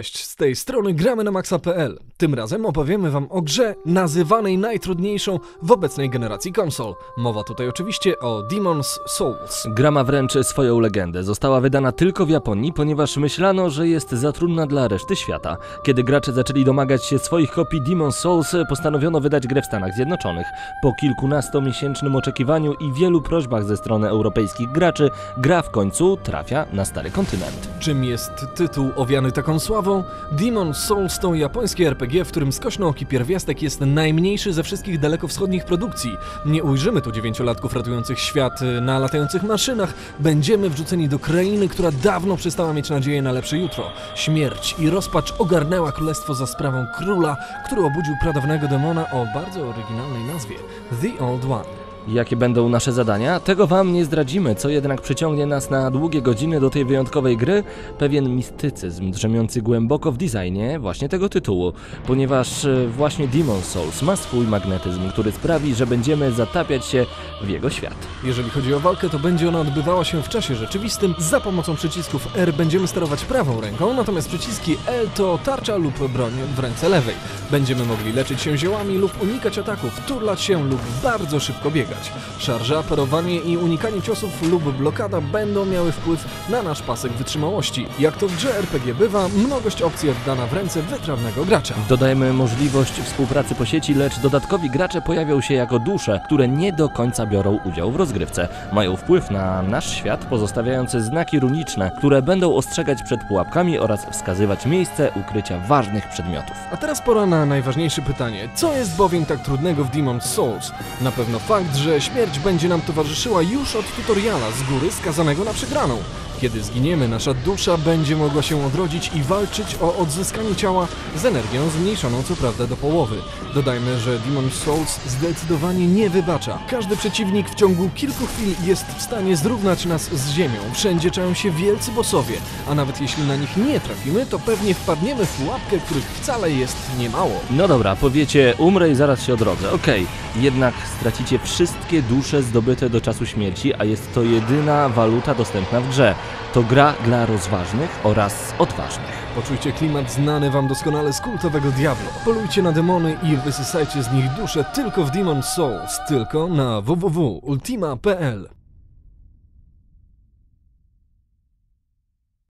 Cześć, z tej strony gramy na maxa.pl. Tym razem opowiemy wam o grze nazywanej najtrudniejszą w obecnej generacji konsol. Mowa tutaj oczywiście o Demon's Souls. Gra ma wręcz swoją legendę. Została wydana tylko w Japonii, ponieważ myślano, że jest za trudna dla reszty świata. Kiedy gracze zaczęli domagać się swoich kopii Demon's Souls, postanowiono wydać grę w Stanach Zjednoczonych. Po kilkunastomiesięcznym oczekiwaniu i wielu prośbach ze strony europejskich graczy, gra w końcu trafia na stary kontynent. Czym jest tytuł owiany taką sławą? Demon's Souls to japońskie RPG, w którym skośnooki pierwiastek jest najmniejszy ze wszystkich dalekowschodnich produkcji. Nie ujrzymy tu dziewięciolatków ratujących świat y, na latających maszynach. Będziemy wrzuceni do krainy, która dawno przestała mieć nadzieję na lepsze jutro. Śmierć i rozpacz ogarnęła królestwo za sprawą króla, który obudził pradawnego demona o bardzo oryginalnej nazwie The Old One. Jakie będą nasze zadania? Tego wam nie zdradzimy, co jednak przyciągnie nas na długie godziny do tej wyjątkowej gry, pewien mistycyzm drzemiący głęboko w designie właśnie tego tytułu, ponieważ e, właśnie Demon's Souls ma swój magnetyzm, który sprawi, że będziemy zatapiać się w jego świat. Jeżeli chodzi o walkę, to będzie ona odbywała się w czasie rzeczywistym. Za pomocą przycisków R będziemy sterować prawą ręką, natomiast przyciski L to tarcza lub broń w ręce lewej. Będziemy mogli leczyć się ziołami lub unikać ataków, turlać się lub bardzo szybko biegać. Szarża, parowanie i unikanie ciosów lub blokada będą miały wpływ na nasz pasek wytrzymałości. Jak to w grze RPG bywa, mnogość opcji oddana w ręce wytrawnego gracza. Dodajemy możliwość współpracy po sieci, lecz dodatkowi gracze pojawią się jako dusze, które nie do końca biorą udział w rozgrywce. Mają wpływ na nasz świat, pozostawiając znaki runiczne, które będą ostrzegać przed pułapkami oraz wskazywać miejsce ukrycia ważnych przedmiotów. A teraz pora na najważniejsze pytanie. Co jest bowiem tak trudnego w Demon's Souls? Na pewno fakt, że śmierć będzie nam towarzyszyła już od tutoriala z góry skazanego na przegraną. Kiedy zginiemy, nasza dusza będzie mogła się odrodzić i walczyć o odzyskanie ciała z energią zmniejszoną co prawda do połowy. Dodajmy, że Demon's Souls zdecydowanie nie wybacza. Każdy przeciwnik w ciągu kilku chwil jest w stanie zrównać nas z ziemią. Wszędzie czają się wielcy bossowie, a nawet jeśli na nich nie trafimy, to pewnie wpadniemy w pułapkę, których wcale jest niemało. No dobra, powiecie, umrę i zaraz się odrodzę. Okej, jednak stracicie wszystkie dusze zdobyte do czasu śmierci, a jest to jedyna waluta dostępna w grze. To gra dla rozważnych oraz odważnych. Poczujcie klimat znany wam doskonale z kultowego Diablo. Polujcie na demony i wysysajcie z nich duszę tylko w Demon's Souls, tylko na www.ultima.pl.